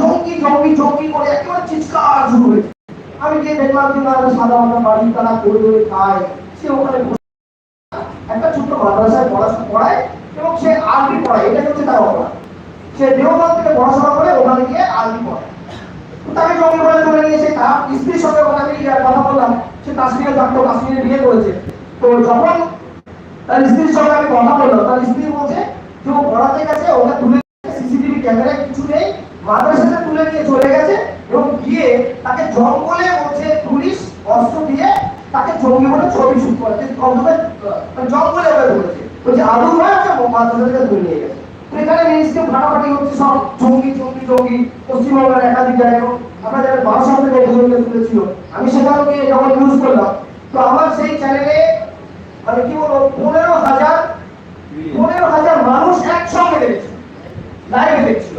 জঙ্গি জঙ্গি জঙ্গি করে একেবারে চিৎকার শুরু হয়েছে। আমি গিয়ে দেখলাম যে না মাথা বাড়ি তারা করে খায়। সে ওখানে একটা ছোট্ট মাদ্রাসায় পড়াশোনা পড়ায় এবং সে আরবি পড়ায়। এটা হচ্ছে তার অপরাধ সে দেওবন্দ থেকে পড়াশোনা করে ওখানে গিয়ে আরবি পড়ায়। তাকে জঙ্গি বলে ধরে নিয়ে তার স্ত্রীর সঙ্গে কথা আমি কথা বললাম। সে কাশ্মীরে থাকতো, কাশ্মীরে বিয়ে করেছে। তো যখন তার স্ত্রীর সঙ্গে আমি কথা বললাম, তার স্ত্রী বলছে যে ও পড়াতে গেছে, ওকে তুলে সিসিটিভি ক্যামেরায় কিছু নেই। মাদ্রাসাতে তুলে নিয়ে চলে গেছে এবং গিয়ে তাকে জঙ্গলে বলছে পুলিশ অস্ত্র দিয়ে তাকে জঙ্গি বলে ছবি শুট করেছে অন্তত জঙ্গলে ওকে ধরেছে। বলছে আলু হয়ে আছে মাদ্রাসা থেকে তুলে নিয়ে গেছে। এখানে মিনিস্ট্রি ফাটাফাটি হচ্ছে সব জঙ্গি জঙ্গি জঙ্গি, পশ্চিমবঙ্গের একাধিক জায়গায় আমরা যারা থেকে এগুলোকে তুলেছিল আমি সেখানে গিয়ে যখন ইউজ করলাম, তো আমার সেই চ্যানেলে মানে কি বলব, পনেরো হাজার পনেরো হাজার মানুষ একসঙ্গে দেখেছিল। লাইভে দেখছিল।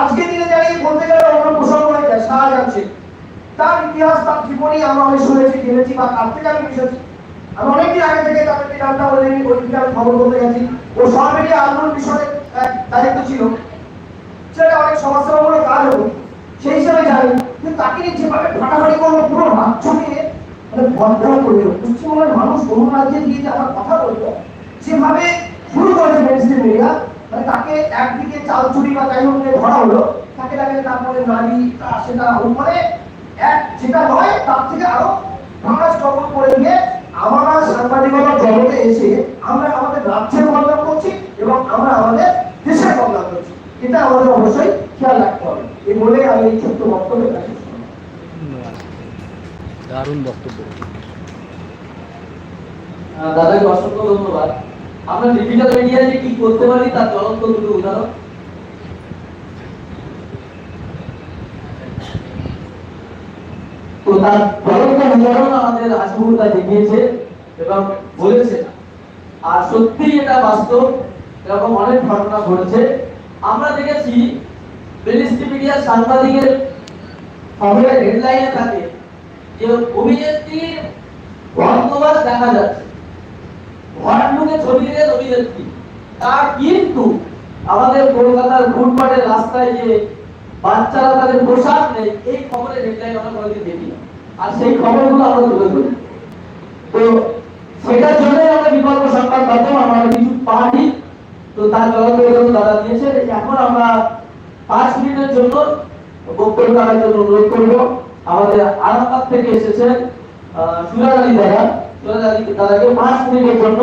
আজকে দিনে দাঁড়িয়ে বলতে গেলে অন্য প্রসঙ্গ হয়ে যায় শাহজাহান শেখ তার ইতিহাস, তার জীবনী আমরা অনেক শুনেছি জেনেছি বা তার থেকে আমি বুঝেছি আমি অনেকদিন আগে থেকে তাদেরকে বলে ওই আমি খবর গেছি। ও মিলিয়ে আন্দোলন বিষয়ে দায়িত্ব ছিল। সেটা অনেক সমাজসেবামূলক কাজ হবে সেই হিসাবে জানি কিন্তু তাকে নিয়ে যেভাবে ফাটাফাটি করল পুরো রাজ্য নিয়ে মানে বদনাম করল পশ্চিমবঙ্গের মানুষ অন্য রাজ্যে গিয়ে যে আমার কথা বলল যেভাবে শুরু করেছে মিডিয়া মানে তাকে একদিকে চাল চুরি বা যাই হোক ধরা হলো তাকে লাগে তারপরে নারী সেটা মানে এক যেটা নয় তার থেকে আরও ভাঙা স্ট্রগল করে দিয়ে আমরা সাংবাদিকতা জগতে এসে আমরা আমাদের রাজ্যের বদনাম করছি এবং আমরা আমাদের দেশের বদনাম করছি। এটা আমাদের অবশ্যই খেয়াল রাখতে হবে। এই বলে আমি এই ছোট্ট বক্তব্য দারুণ বক্তব্য। দাদাকে অসংখ্য ধন্যবাদ। আমরা ডিজিটাল মিডিয়ায় যে কি করতে পারি তার জ্বলন্ত দুটো উদাহরণ। তো তার জ্বলন্ত উদাহরণ আমাদের হাসিমুখটা দেখিয়েছে এবং বলেছে, আর সত্যি এটা বাস্তব, এরকম অনেক ঘটনা ঘটেছে। আমরা দেখেছি বেলিস্টি মিডিয়ার সাংবাদিকের খবরের হেডলাইনে থাকে যে অভিনেত্রীর বন্দোবস্ত দেখা যাচ্ছে। অভিনেত্রী তার কিন্তু আমাদের কলকাতার রাস্তায় যে বাচ্চারা তাদের পোশাক নেই এই খবরের হেডলাইন আমরা দেখি আর সেই খবরগুলো আমরা তুলে ধরি। তো সেটার জন্য আমরা বিকল্প সংবাদ মাধ্যম আমরা কিছু তো তার জগতে দাদা দিয়েছে এখন আমরা পাঁচ মিনিটের জন্য বক্তব্য জন্য অনুরোধ করব। আমাদের আরামবাগ থেকে এসেছেন সুরাজ আলী দাদা। দাদাকে পাঁচ মিনিটের জন্য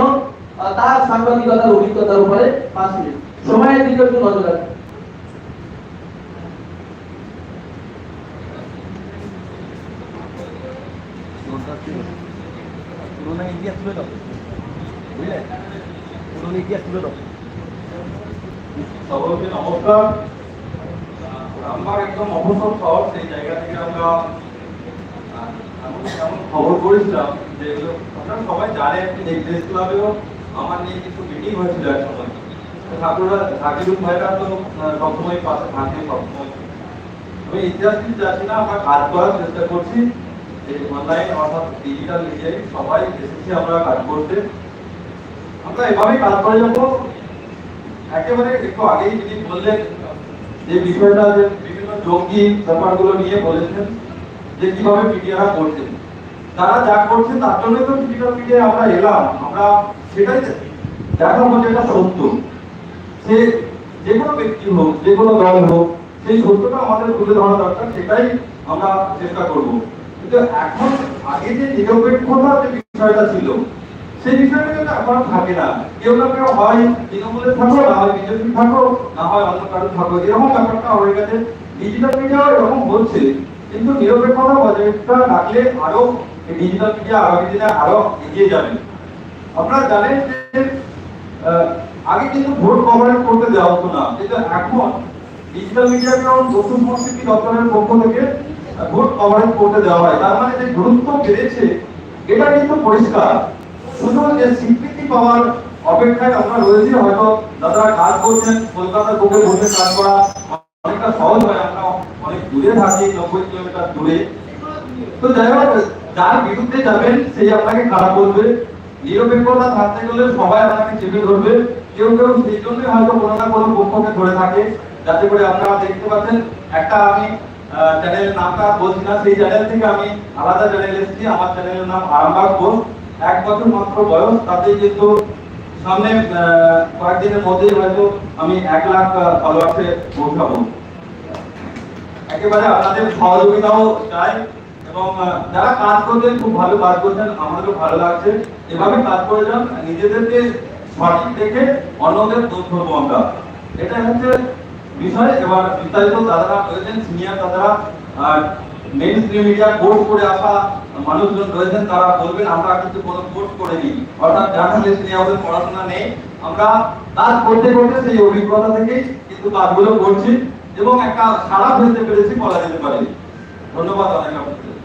তার সাংবাদিকতার অভিজ্ঞতার উপরে পাঁচ মিনিট সময়ের দিকে একটু নজর দাও বুঝলে পুরোনো ইতিহাস তুলে দাও সকলকে নমস্কার আমার একদম অবসর শহর সেই জায়গা থেকে আমরা খবর করেছিলাম যে এগুলো আপনারা সবাই জানেন প্রেস ক্লাবেও আমার নিয়ে কিছু মিটিং হয়েছিল এক সময়। ঠাকুররা ঠাকুর ভাইরা তো সবসময় পাশে থাকে, সবসময়। আমি ইতিহাস কিছু যাচ্ছি না, আমরা কাজ করার চেষ্টা করছি। যে অনলাইন অর্থাৎ ডিজিটাল মিডিয়ায় সবাই এসেছি আমরা কাজ করতে। আমরা এভাবেই কাজ করে যাব। একেবারে একটু আগেই তিনি বললেন যে, বিষয়টা যে বিভিন্ন জঙ্গি ব্যাপারগুলো নিয়ে বলেছেন। যে কীভাবে মিডিয়ারা করছেন তারা যা করছেন তার জন্য তো ডিজিটাল মিডিয়ায় আমরা এলাম। আমরা সেটাই দেখাবো যেটা সত্য। সে যে কোনো ব্যক্তি হোক, যে কোনো দল হোক, সেই সত্যটা আমাদের তুলে ধরা দরকার, সেটাই আমরা চেষ্টা করব। কিন্তু এখন আগে যে নিরপেক্ষতার যে বিষয়টা ছিল, সেই বিষয়টা কিন্তু এখন থাকে না। কেউ না কেউ হয় তৃণমূলে থাকো, না হয় বিজেপি থাকো, না হয় অন্য কারও থাকো। এরকম ব্যাপারটা হয়ে গেছে ডিজিটাল মিডিয়া এরকম হচ্ছে কিন্তু নিরপেক্ষতা রাখলে আরও ডিজিটাল মিডিয়া আগামী দিনে আরও এগিয়ে যাবে। আপনারা জানেন যে আগে কিন্তু ভোট কভারেজ করতে দেওয়া হতো না। কিন্তু এখন ডিজিটাল মিডিয়াকেও তথ্য সংস্কৃতি দপ্তরের পক্ষ থেকে ভোট কভারেজ করতে দেওয়া হয়। তার মানে যে গুরুত্ব বেড়েছে, এটা কিন্তু পরিষ্কার। শুধু যে স্বীকৃতি পাওয়ার অপেক্ষায় আমরা রয়েছি, হয়তো দাদা কাজ করছেন, কলকাতার বুকে বসে কাজ করা অনেকটা সহজ হয়। দূরে থাকি, নব্বই কিলোমিটার দূরে। তো যাই হোক, যার বিরুদ্ধে যাবেন সেই আপনাকে খারাপ বলবে? নিরপেক্ষতা থাকতে গেলে সবাই আপনাকে চেপে ধরবে। কেউ কেউ সেই জন্যই হয়তো কোনো না কোনো পক্ষকে ধরে থাকে। যাতে করে আপনারা দেখতে পাচ্ছেন, একটা আমি নামটা বলছি না, সেই চ্যানেল থেকে আমি আলাদা চ্যানেল এসেছি। আমার চ্যানেলের নাম আরামবাগ পোস্ট এক বছর মাত্র বয়স তাতে কিন্তু সামনে কয়েকদিনের মধ্যেই হয়তো আমি এক লাখ ফলোয়ার্সে পৌঁছাবো। একেবারে আপনাদের সহযোগিতাও চাই এবং যারা কাজ করছেন খুব ভালো কাজ করছেন, আমাদেরও ভালো লাগছে। এভাবে কাজ করে যান, নিজেদেরকে সঠিক দেখে অন্যদের তথ্য আমরা। এটা হচ্ছে বিষয়। এবার বিস্তারিত দাদারা রয়েছেন সিনিয়র দাদারা মেইন স্ট্রিম মিডিয়া কোর্স করে আসা মানুষজন রয়েছেন, তারা বলবেন, আমরা কিন্তু কোনো কোর্স করিনি। অর্থাৎ জার্নালিস্ট নিয়ে আমাদের পড়াশোনা নেই। আমরা কাজ করতে করতে সেই অভিজ্ঞতা থেকেই কিন্তু কাজগুলো করছি। এবং একটা খারাপ ফেলতে পেরেছি বলা যেতে পারে। ধন্যবাদ অনেক আপনাদের।